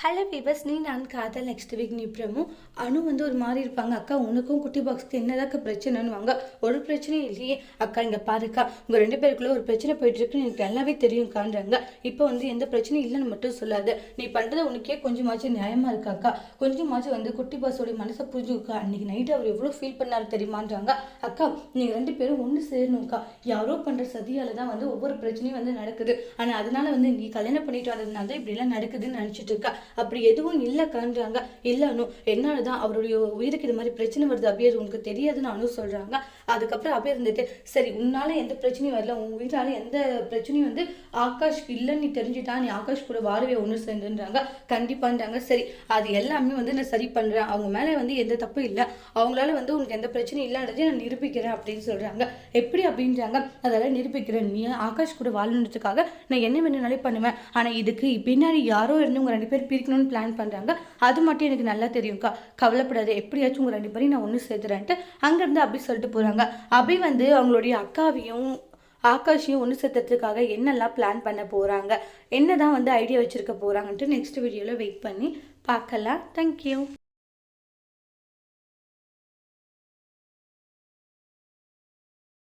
Hello பீபர்ஸ் நீ நான் காதல் நெக்ஸ்ட் வீக் நிப்ரமும் அனு வந்து ஒரு மாதிரி இருப்பாங்க. அக்கா உனக்கும் குட்டி பாக்ஸ்க்கு என்னதாக்கா பிரச்சனைன்னு வாங்க ஒரு பிரச்சனையும் இல்லையே. அக்கா இங்கே பாருக்கா. உங்கள் ரெண்டு பேருக்குள்ளே ஒரு பிரச்சனை போயிட்டுருக்குன்னு எனக்கு நல்லாவே தெரியும்க்கான்றாங்க. இப்போ வந்து எந்த பிரச்சனையும் இல்லைன்னு மட்டும் சொல்லாது. நீ பண்ணுறது உனக்கே கொஞ்சமாச்சும் நியாயமாக இருக்கா அக்கா? கொஞ்சமாச்சும் வந்து குட்டி பாஸோடைய மனசை புரிஞ்சுக்கா அன்றைக்கி நைட்டு அவர் எவ்வளோ ஃபீல் பண்ணாரு தெரியுமான்றாங்க. அக்கா நீங்கள் ரெண்டு பேரும் ஒன்று சேரணும்க்கா யாரோ பண்ணுற சதியால் தான் வந்து ஒவ்வொரு பிரச்சனையும் வந்து நடக்குது. ஆனால் அதனால் வந்து நீ கல்யாணம் பண்ணிட்டு வந்ததுனால தான் இப்படிலாம் நடக்குதுன்னு நினச்சிட்டு இருக்கா. அப்படி எதுவும் இல்லை அனு என்னால் தான் அவருடைய உயிருக்கு இது மாதிரி பிரச்சனை வருது அப்படியே அது உனக்கு தெரியாதுன்னு அனு சொல்றாங்க. அதுக்கப்புறம் அப்படியே இருந்துட்டு சரி உன்னால எந்த பிரச்சனையும் வரல. உன் வீட்டால எந்த பிரச்சனையும் வந்து ஆகாஷ் இல்லைன்னு நீ தெரிஞ்சுட்டா நீ ஆகாஷ் கூட வாரவே ஒன்று சேர்ந்துன்றாங்க. கண்டிப்பான்றாங்க. சரி அது எல்லாமே வந்து நான் சரி பண்றேன். அவங்க மேல வந்து எந்த தப்பும் இல்லை. அவங்களால வந்து உனக்கு எந்த பிரச்சனையும் இல்லைன்றதையும் நான் நிரூபிக்கிறேன் அப்படின்னு சொல்றாங்க. எப்படி அப்படின்றாங்க. அதெல்லாம் நிரூபிக்கிறேன். நீ ஆகாஷ் கூட வாழணுன்றதுக்காக நான் என்ன வேணும்னாலே பண்ணுவேன். ஆனா இதுக்கு பின்னாடி யாரோ இருந்து உங்கள் ரெண்டு பேர் பிரிக்கணும்னு பிளான் பண்ணுறாங்க அது மட்டும் எனக்கு நல்லா தெரியும்க்கா. கவலைப்படாது எப்படியாச்சும் உங்கள் ரெண்டு பேரையும் நான் ஒன்று சேர்த்துறேன்ட்டு அங்கேருந்து அபி சொல்லிட்டு போகிறாங்க அபி வந்து அவங்களுடைய அக்காவையும் ஆகாஷையும் ஒன்று சேர்த்துறதுக்காக என்னெல்லாம் பிளான் பண்ண போகிறாங்க என்ன தான் வந்து ஐடியா வச்சுருக்க போகிறாங்கன்ட்டு நெக்ஸ்ட் வீடியோவில் வெயிட் பண்ணி பார்க்கலாம். தேங்க்யூ